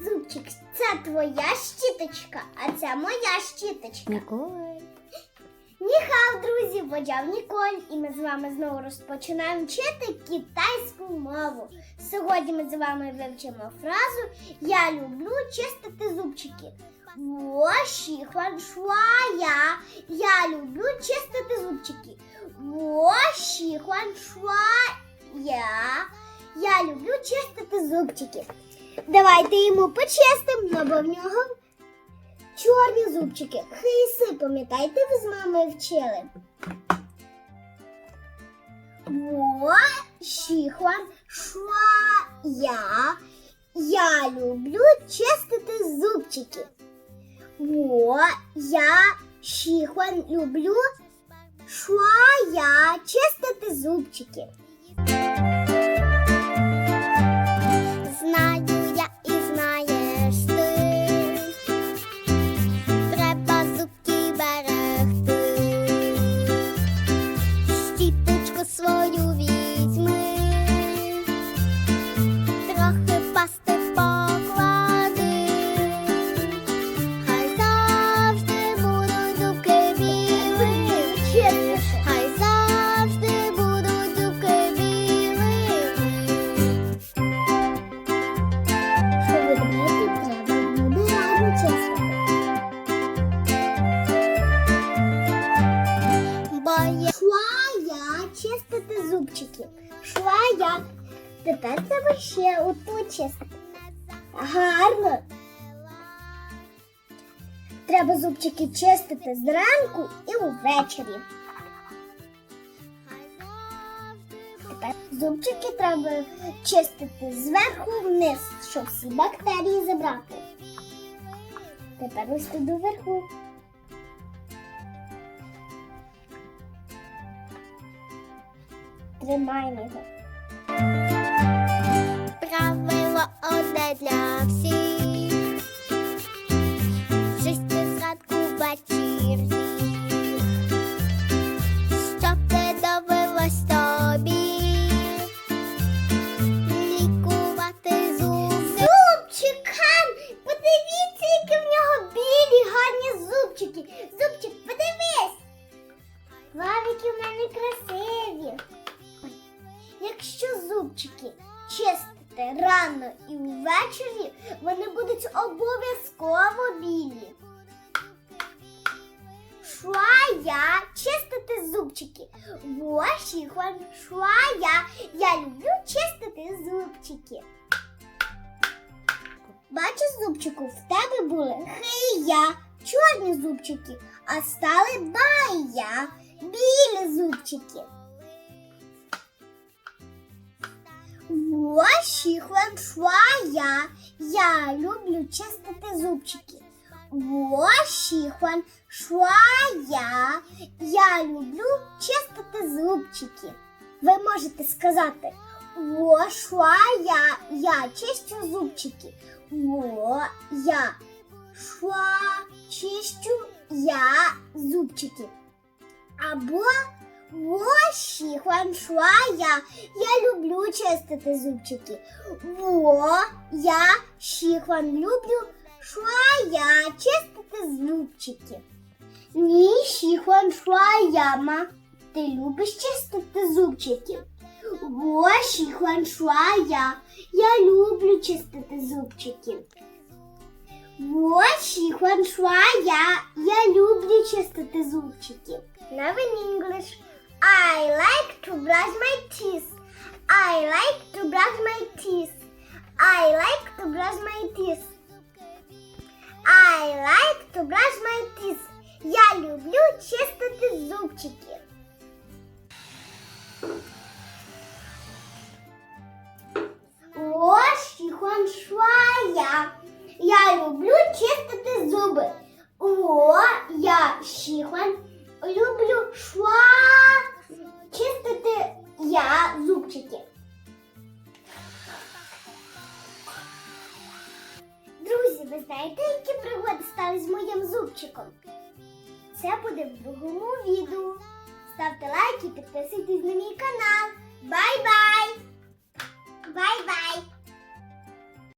Зубчик, це твоя щіточка, а це моя щіточка. Ніколь. Ніхав, друзі, водяв Ніколь, і ми з вами знову розпочинаємо вчити китайську мову. Сьогодні ми з вами вивчимо фразу Я люблю чистити зубчики. Во хуан шуая. Я люблю чистити зубчики. Во хуан шуая. Я люблю чистити зубчики. Давайте йому почистимо, ну, бо в нього чорні зубчики. Хиси, пам'ятаєте, ви з мамою вчили? Во шіхуан шуа я. Я люблю чистити зубчики. Во я шіхуан люблю шуа я чистити зубчики. Тепер треба ще чистити. Гарно. Треба зубчики чистити зранку і увечері. Тепер зубчики треба чистити зверху вниз, щоб всі бактерії забрати. Тепер ось туди вверху. Тримаємо його. Правило одне для всіх. Чисти зранку ввечері. Щоб не довелось тобі лікувати! Подивіться, які в нього білі гарні зубчики. Зубчик, подивись! Лавики в мене красиві. Ой, Якщо зубчики чистити рано і ввечері, вони будуть обов'язково білі. Шуая чистити зубчики. Воші шуая. Я люблю чистити зубчики. Бачиш, зубчику, в тебе були хия, чорні зубчики, а стали бая, білі зубчики. Хуан шуая. Я люблю чистити зубчики. Шуая. Я люблю чистити зубчики. Ви можете сказати шуая. Я чищу зубчики. Во я шуа чищу я зубчики. Або во ші. Я люблю чистити зубчики. Во я ші люблю шуая чистити зубчики. Ні, ші хуан. Ти любиш чистити зубчики? Во ші шуая. Я люблю чистити зубчики. Во ші шуая. Я люблю чистити зубчики. Now in English. I like to brush my teeth. I like to brush my teeth. I like to brush my teeth. I like to brush my teeth. Я люблю чистити зубчики. Ось Хуан Шуая. Я люблю чистити зуби. О, я Шіхуан люблю чистити я зубчики. Друзі, ви знаєте, які пригоди стали з моїм зубчиком? Це буде в другому відео. Ставте лайки, підписуйтесь на мій канал. Бай-бай! Бай-бай!